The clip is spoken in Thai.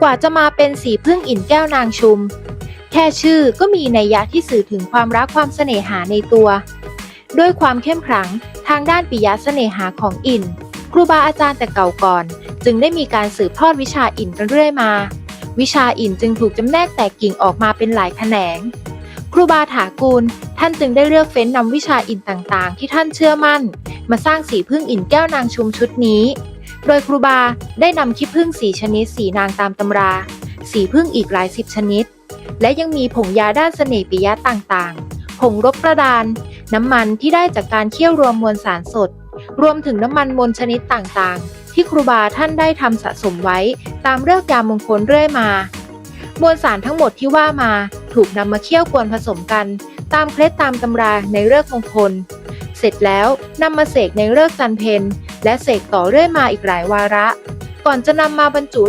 กว่าจะมาเป็นสีพึ่งอินแก้วนางชุม แค่ชื่อก็มีนัยยะที่สื่อถึงความรักความเสน่หาในตัว ด้วยความเข้มขลังทางด้านปิยะเสน่หาของอิน ครูบาอาจารย์แต่เก่าก่อน จึงได้มีการสืบทอดวิชาอินกันเรื่อยมา วิชาอินจึงถูกจำแนกแตกกิ่งออกมาเป็นหลายแขนง ครูบาถากูล ท่านจึงได้เลือกเฟ้นนำวิชาอินต่างๆ ที่ท่านเชื่อมั่น มาสร้างสีพึ่งอินแก้วนางชุมชุดนี้ โดยครูบาได้นำขี้ผึ้งสีชนิดสีนางตามตำรา สีพึ่งอีกหลายสิบชนิด และยังมีผงยาด้านเสน่ห์ปิยะต่างๆ ผงรบประดาน น้ำมันที่ได้จากการเคี่ยวรวมมวลสารสด รวมถึงน้ำมันมนชนิดต่างๆ ที่ครูบาท่านได้ทำสะสมไว้ตามเลิกษ์ยามมงคลเรื่อยมามวลสารทั้งหมดที่ว่ามาถูกนำมาเคี่ยวกวนผสมกัน ตามเคล็ดตามตำราในเลิกษ์มงคล เสร็จแล้วนำมาเสกในเลิกจันเพน และเสกต่อเรื่อยมาอีกหลายวาระ ก่อนจะนำมาบรรจุ